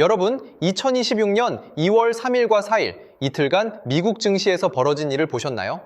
여러분, 2026년 2월 3일과 4일 이틀간 미국 증시에서 벌어진 일을 보셨나요?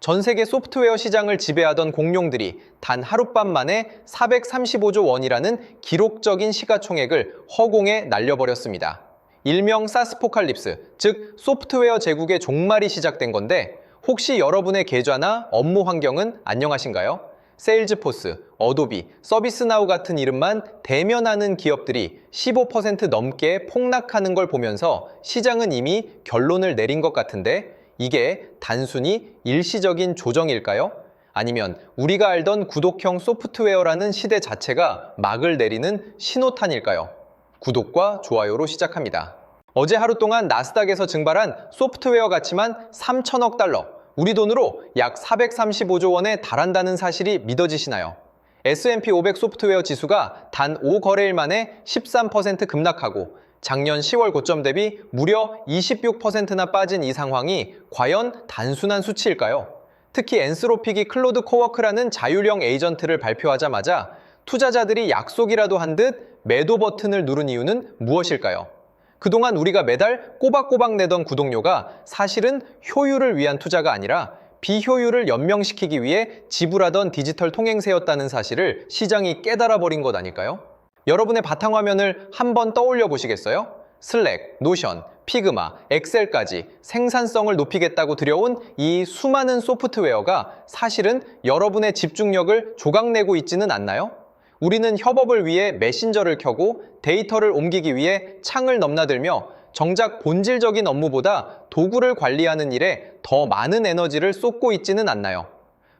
전 세계 소프트웨어 시장을 지배하던 공룡들이 단 하룻밤 만에 435조 원이라는 기록적인 시가총액을 허공에 날려버렸습니다. 일명 사스포칼립스, 즉 소프트웨어 제국의 종말이 시작된 건데 혹시 여러분의 계좌나 업무 환경은 안녕하신가요? 세일즈포스, 어도비, 서비스나우 같은 이름만 대면하는 기업들이 15% 넘게 폭락하는 걸 보면서 시장은 이미 결론을 내린 것 같은데 이게 단순히 일시적인 조정일까요? 아니면 우리가 알던 구독형 소프트웨어라는 시대 자체가 막을 내리는 신호탄일까요? 구독과 좋아요로 시작합니다. 어제 하루 동안 나스닥에서 증발한 소프트웨어 가치만 3천억 달러, 우리 돈으로 약 435조 원에 달한다는 사실이 믿어지시나요? S&P 500 소프트웨어 지수가 단 5거래일 만에 13% 급락하고 작년 10월 고점 대비 무려 26%나 빠진 이 상황이 과연 단순한 수치일까요? 특히 엔스로픽이 클로드 코워크라는 자율형 에이전트를 발표하자마자 투자자들이 약속이라도 한 듯 매도 버튼을 누른 이유는 무엇일까요? 그동안 우리가 매달 꼬박꼬박 내던 구독료가 사실은 효율을 위한 투자가 아니라 비효율을 연명시키기 위해 지불하던 디지털 통행세였다는 사실을 시장이 깨달아 버린 것 아닐까요? 여러분의 바탕화면을 한번 떠올려 보시겠어요? 슬랙, 노션, 피그마, 엑셀까지 생산성을 높이겠다고 들여온 이 수많은 소프트웨어가 사실은 여러분의 집중력을 조각내고 있지는 않나요? 우리는 협업을 위해 메신저를 켜고 데이터를 옮기기 위해 창을 넘나들며 정작 본질적인 업무보다 도구를 관리하는 일에 더 많은 에너지를 쏟고 있지는 않나요?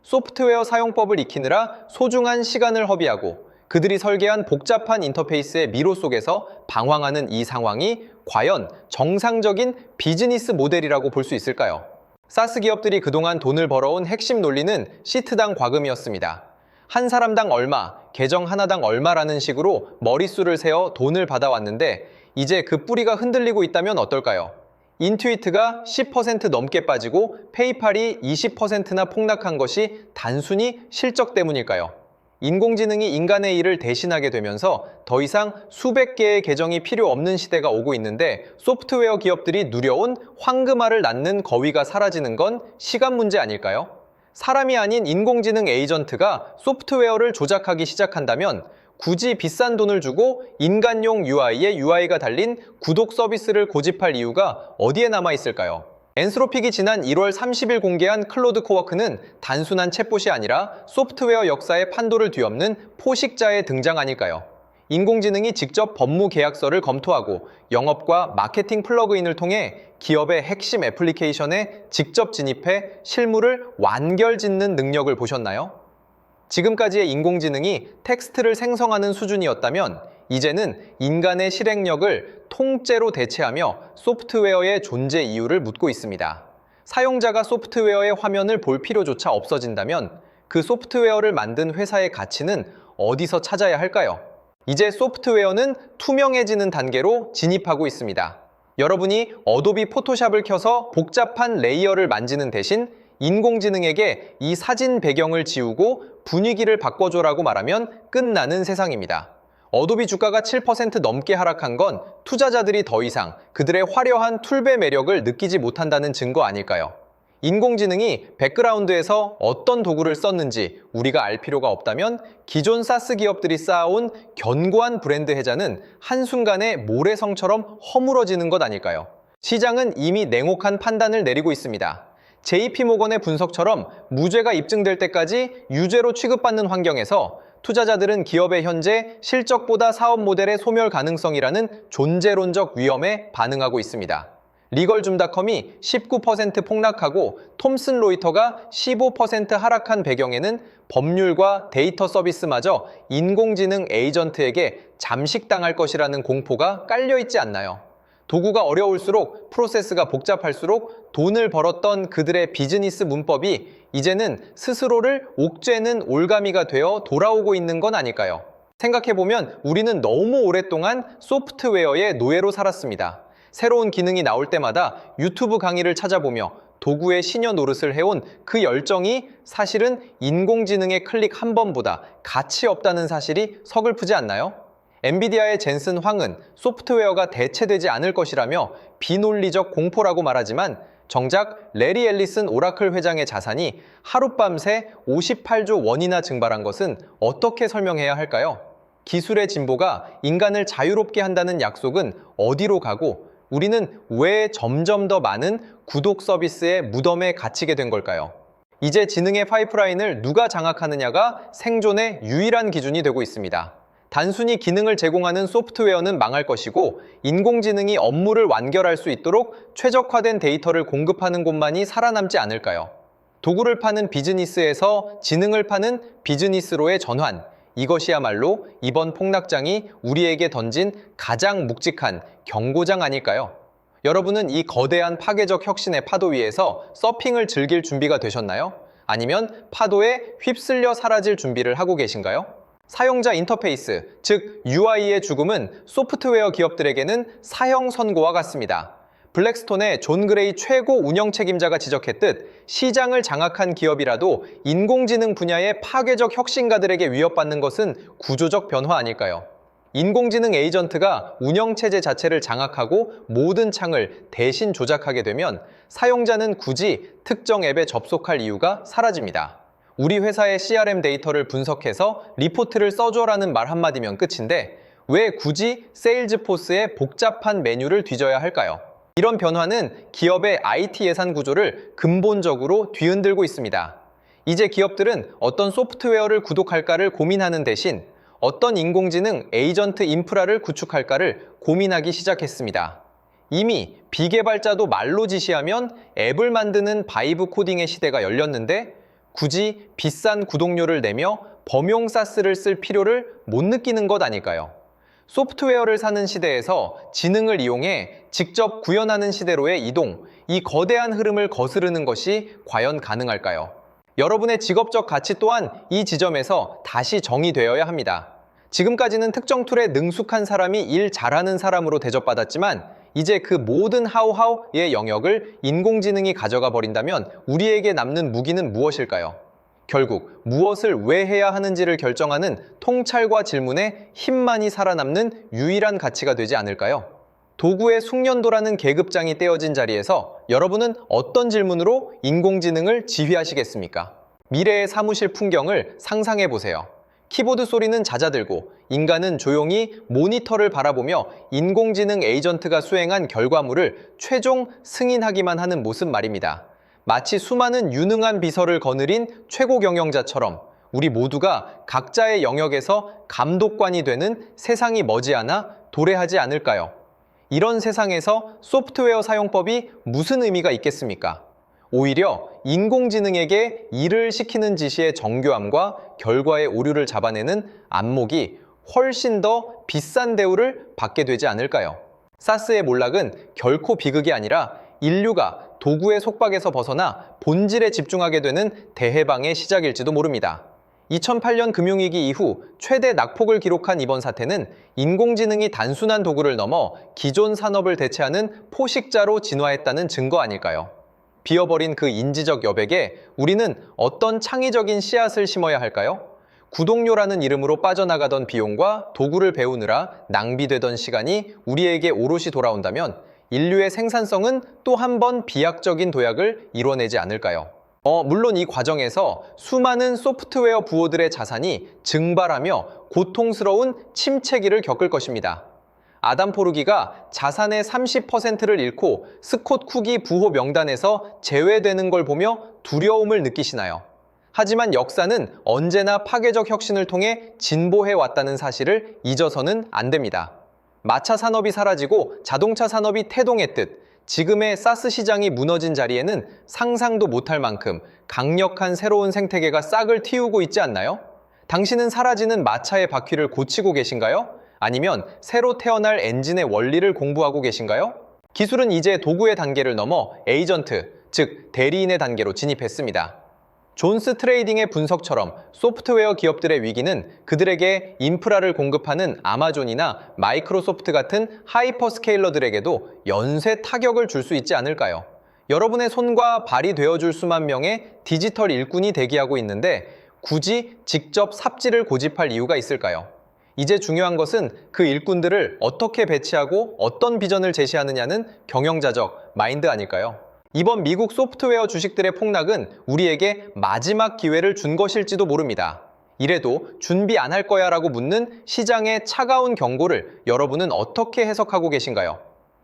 소프트웨어 사용법을 익히느라 소중한 시간을 허비하고 그들이 설계한 복잡한 인터페이스의 미로 속에서 방황하는 이 상황이 과연 정상적인 비즈니스 모델이라고 볼 수 있을까요? 사스 기업들이 그동안 돈을 벌어온 핵심 논리는 시트당 과금이었습니다. 한 사람당 얼마, 계정 하나당 얼마라는 식으로 머릿수를 세어 돈을 받아왔는데 이제 그 뿌리가 흔들리고 있다면 어떨까요? 인투이트가 10% 넘게 빠지고 페이팔이 20%나 폭락한 것이 단순히 실적 때문일까요? 인공지능이 인간의 일을 대신하게 되면서 더 이상 수백 개의 계정이 필요 없는 시대가 오고 있는데 소프트웨어 기업들이 누려온 황금알을 낳는 거위가 사라지는 건 시간 문제 아닐까요? 사람이 아닌 인공지능 에이전트가 소프트웨어를 조작하기 시작한다면 굳이 비싼 돈을 주고 인간용 UI에 UI가 달린 구독 서비스를 고집할 이유가 어디에 남아 있을까요? 엔스로픽이 지난 1월 30일 공개한 클로드 코워크는 단순한 챗봇이 아니라 소프트웨어 역사의 판도를 뒤엎는 포식자의 등장 아닐까요? 인공지능이 직접 법무 계약서를 검토하고 영업과 마케팅 플러그인을 통해 기업의 핵심 애플리케이션에 직접 진입해 실무를 완결 짓는 능력을 보셨나요? 지금까지의 인공지능이 텍스트를 생성하는 수준이었다면 이제는 인간의 실행력을 통째로 대체하며 소프트웨어의 존재 이유를 묻고 있습니다. 사용자가 소프트웨어의 화면을 볼 필요조차 없어진다면 그 소프트웨어를 만든 회사의 가치는 어디서 찾아야 할까요? 이제 소프트웨어는 투명해지는 단계로 진입하고 있습니다. 여러분이 어도비 포토샵을 켜서 복잡한 레이어를 만지는 대신 인공지능에게 이 사진 배경을 지우고 분위기를 바꿔줘라고 말하면 끝나는 세상입니다. 어도비 주가가 7% 넘게 하락한 건 투자자들이 더 이상 그들의 화려한 툴배 매력을 느끼지 못한다는 증거 아닐까요? 인공지능이 백그라운드에서 어떤 도구를 썼는지 우리가 알 필요가 없다면 기존 사스 기업들이 쌓아온 견고한 브랜드 해자는 한순간에 모래성처럼 허물어지는 것 아닐까요? 시장은 이미 냉혹한 판단을 내리고 있습니다. JP모건의 분석처럼 무죄가 입증될 때까지 유죄로 취급받는 환경에서 투자자들은 기업의 현재 실적보다 사업 모델의 소멸 가능성이라는 존재론적 위험에 반응하고 있습니다. 리걸줌닷컴이 19% 폭락하고 톰슨 로이터가 15% 하락한 배경에는 법률과 데이터 서비스마저 인공지능 에이전트에게 잠식당할 것이라는 공포가 깔려 있지 않나요? 도구가 어려울수록 프로세스가 복잡할수록 돈을 벌었던 그들의 비즈니스 문법이 이제는 스스로를 옥죄는 올가미가 되어 돌아오고 있는 건 아닐까요? 생각해보면 우리는 너무 오랫동안 소프트웨어의 노예로 살았습니다. 새로운 기능이 나올 때마다 유튜브 강의를 찾아보며 도구의 시녀 노릇을 해온 그 열정이 사실은 인공지능의 클릭 한 번보다 가치 없다는 사실이 서글프지 않나요? 엔비디아의 젠슨 황은 소프트웨어가 대체되지 않을 것이라며 비논리적 공포라고 말하지만 정작 레리 앨리슨 오라클 회장의 자산이 하룻밤새 58조 원이나 증발한 것은 어떻게 설명해야 할까요? 기술의 진보가 인간을 자유롭게 한다는 약속은 어디로 가고 우리는 왜 점점 더 많은 구독 서비스의 무덤에 갇히게 된 걸까요? 이제 지능의 파이프라인을 누가 장악하느냐가 생존의 유일한 기준이 되고 있습니다. 단순히 기능을 제공하는 소프트웨어는 망할 것이고 인공지능이 업무를 완결할 수 있도록 최적화된 데이터를 공급하는 곳만이 살아남지 않을까요? 도구를 파는 비즈니스에서 지능을 파는 비즈니스로의 전환. 이것이야말로 이번 폭락장이 우리에게 던진 가장 묵직한 경고장 아닐까요? 여러분은 이 거대한 파괴적 혁신의 파도 위에서 서핑을 즐길 준비가 되셨나요? 아니면 파도에 휩쓸려 사라질 준비를 하고 계신가요? 사용자 인터페이스, 즉 UI의 죽음은 소프트웨어 기업들에게는 사형 선고와 같습니다. 블랙스톤의 존 그레이 최고 운영 책임자가 지적했듯 시장을 장악한 기업이라도 인공지능 분야의 파괴적 혁신가들에게 위협받는 것은 구조적 변화 아닐까요? 인공지능 에이전트가 운영체제 자체를 장악하고 모든 창을 대신 조작하게 되면 사용자는 굳이 특정 앱에 접속할 이유가 사라집니다. 우리 회사의 CRM 데이터를 분석해서 리포트를 써줘라는 말 한마디면 끝인데 왜 굳이 세일즈포스의 복잡한 메뉴를 뒤져야 할까요? 이런 변화는 기업의 IT 예산 구조를 근본적으로 뒤흔들고 있습니다. 이제 기업들은 어떤 소프트웨어를 구독할까를 고민하는 대신 어떤 인공지능 에이전트 인프라를 구축할까를 고민하기 시작했습니다. 이미 비개발자도 말로 지시하면 앱을 만드는 바이브 코딩의 시대가 열렸는데 굳이 비싼 구독료를 내며 범용 사스를 쓸 필요를 못 느끼는 것 아닐까요? 소프트웨어를 사는 시대에서 지능을 이용해 직접 구현하는 시대로의 이동, 이 거대한 흐름을 거스르는 것이 과연 가능할까요? 여러분의 직업적 가치 또한 이 지점에서 다시 정의되어야 합니다. 지금까지는 특정 툴에 능숙한 사람이 일 잘하는 사람으로 대접받았지만 이제 그 모든 하우하우의 영역을 인공지능이 가져가 버린다면 우리에게 남는 무기는 무엇일까요? 결국 무엇을 왜 해야 하는지를 결정하는 통찰과 질문에 힘만이 살아남는 유일한 가치가 되지 않을까요? 도구의 숙련도라는 계급장이 떼어진 자리에서 여러분은 어떤 질문으로 인공지능을 지휘하시겠습니까? 미래의 사무실 풍경을 상상해 보세요. 키보드 소리는 잦아들고 인간은 조용히 모니터를 바라보며 인공지능 에이전트가 수행한 결과물을 최종 승인하기만 하는 모습 말입니다. 마치 수많은 유능한 비서를 거느린 최고 경영자처럼 우리 모두가 각자의 영역에서 감독관이 되는 세상이 머지않아 도래하지 않을까요? 이런 세상에서 소프트웨어 사용법이 무슨 의미가 있겠습니까? 오히려 인공지능에게 일을 시키는 지시의 정교함과 결과의 오류를 잡아내는 안목이 훨씬 더 비싼 대우를 받게 되지 않을까요? 사스의 몰락은 결코 비극이 아니라 인류가 도구의 속박에서 벗어나 본질에 집중하게 되는 대해방의 시작일지도 모릅니다. 2008년 금융위기 이후 최대 낙폭을 기록한 이번 사태는 인공지능이 단순한 도구를 넘어 기존 산업을 대체하는 포식자로 진화했다는 증거 아닐까요? 비어버린 그 인지적 여백에 우리는 어떤 창의적인 씨앗을 심어야 할까요? 구독료라는 이름으로 빠져나가던 비용과 도구를 배우느라 낭비되던 시간이 우리에게 오롯이 돌아온다면 인류의 생산성은 또 한 번 비약적인 도약을 이뤄내지 않을까요? 어, 물론 이 과정에서 수많은 소프트웨어 부호들의 자산이 증발하며 고통스러운 침체기를 겪을 것입니다. 아담 포르기가 자산의 30%를 잃고 스콧 쿠기 부호 명단에서 제외되는 걸 보며 두려움을 느끼시나요? 하지만 역사는 언제나 파괴적 혁신을 통해 진보해 왔다는 사실을 잊어서는 안 됩니다. 마차 산업이 사라지고 자동차 산업이 태동했듯 지금의 사스 시장이 무너진 자리에는 상상도 못할 만큼 강력한 새로운 생태계가 싹을 틔우고 있지 않나요? 당신은 사라지는 마차의 바퀴를 고치고 계신가요? 아니면 새로 태어날 엔진의 원리를 공부하고 계신가요? 기술은 이제 도구의 단계를 넘어 에이전트, 즉 대리인의 단계로 진입했습니다. 존스 트레이딩의 분석처럼 소프트웨어 기업들의 위기는 그들에게 인프라를 공급하는 아마존이나 마이크로소프트 같은 하이퍼스케일러들에게도 연쇄 타격을 줄 수 있지 않을까요? 여러분의 손과 발이 되어줄 수만 명의 디지털 일꾼이 대기하고 있는데 굳이 직접 삽질을 고집할 이유가 있을까요? 이제 중요한 것은 그 일꾼들을 어떻게 배치하고 어떤 비전을 제시하느냐는 경영자적 마인드 아닐까요? 이번 미국 소프트웨어 주식들의 폭락은 우리에게 마지막 기회를 준 것일지도 모릅니다. 이래도 준비 안 할 거야 라고 묻는 시장의 차가운 경고를 여러분은 어떻게 해석하고 계신가요?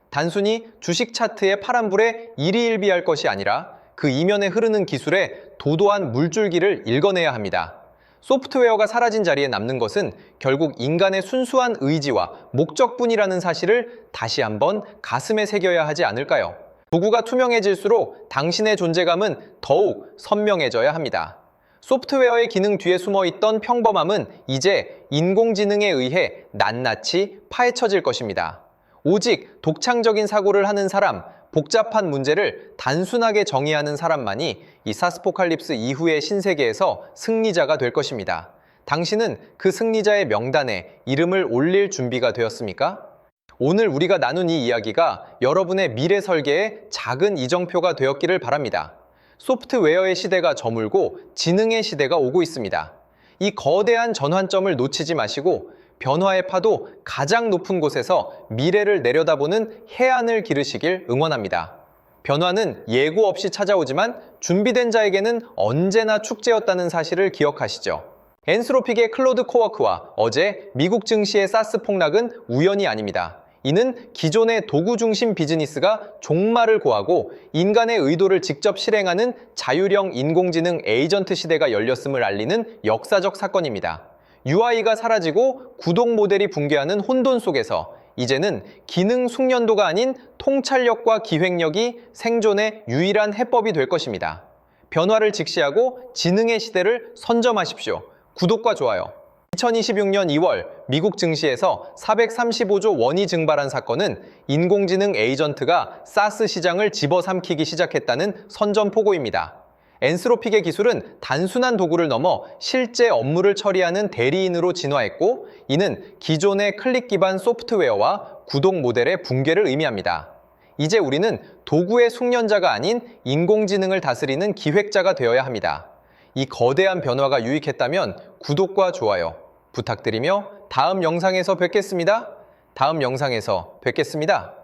단순히 주식 차트의 파란불에 일희일비할 것이 아니라 그 이면에 흐르는 기술의 도도한 물줄기를 읽어내야 합니다. 소프트웨어가 사라진 자리에 남는 것은 결국 인간의 순수한 의지와 목적뿐이라는 사실을 다시 한번 가슴에 새겨야 하지 않을까요? 도구가 투명해질수록 당신의 존재감은 더욱 선명해져야 합니다. 소프트웨어의 기능 뒤에 숨어 있던 평범함은 이제 인공지능에 의해 낱낱이 파헤쳐질 것입니다. 오직 독창적인 사고를 하는 사람, 복잡한 문제를 단순하게 정의하는 사람만이 이 사스포칼립스 이후의 신세계에서 승리자가 될 것입니다. 당신은 그 승리자의 명단에 이름을 올릴 준비가 되었습니까? 오늘 우리가 나눈 이 이야기가 여러분의 미래 설계에 작은 이정표가 되었기를 바랍니다. 소프트웨어의 시대가 저물고 지능의 시대가 오고 있습니다. 이 거대한 전환점을 놓치지 마시고 변화의 파도 가장 높은 곳에서 미래를 내려다보는 해안을 기르시길 응원합니다. 변화는 예고 없이 찾아오지만 준비된 자에게는 언제나 축제였다는 사실을 기억하시죠. 엔스로픽의 클로드 코워크와 어제 미국 증시의 사스 폭락은 우연이 아닙니다. 이는 기존의 도구 중심 비즈니스가 종말을 고하고 인간의 의도를 직접 실행하는 자율형 인공지능 에이전트 시대가 열렸음을 알리는 역사적 사건입니다. UI가 사라지고 구독 모델이 붕괴하는 혼돈 속에서 이제는 기능 숙련도가 아닌 통찰력과 기획력이 생존의 유일한 해법이 될 것입니다. 변화를 직시하고 지능의 시대를 선점하십시오. 구독과 좋아요. 2026년 2월 미국 증시에서 435조 원이 증발한 사건은 인공지능 에이전트가 사스 시장을 집어삼키기 시작했다는 선전포고입니다. 엔스로픽의 기술은 단순한 도구를 넘어 실제 업무를 처리하는 대리인으로 진화했고 이는 기존의 클릭 기반 소프트웨어와 구독 모델의 붕괴를 의미합니다. 이제 우리는 도구의 숙련자가 아닌 인공지능을 다스리는 기획자가 되어야 합니다. 이 거대한 변화가 유익했다면 구독과 좋아요 부탁드리며 다음 영상에서 뵙겠습니다. 다음 영상에서 뵙겠습니다.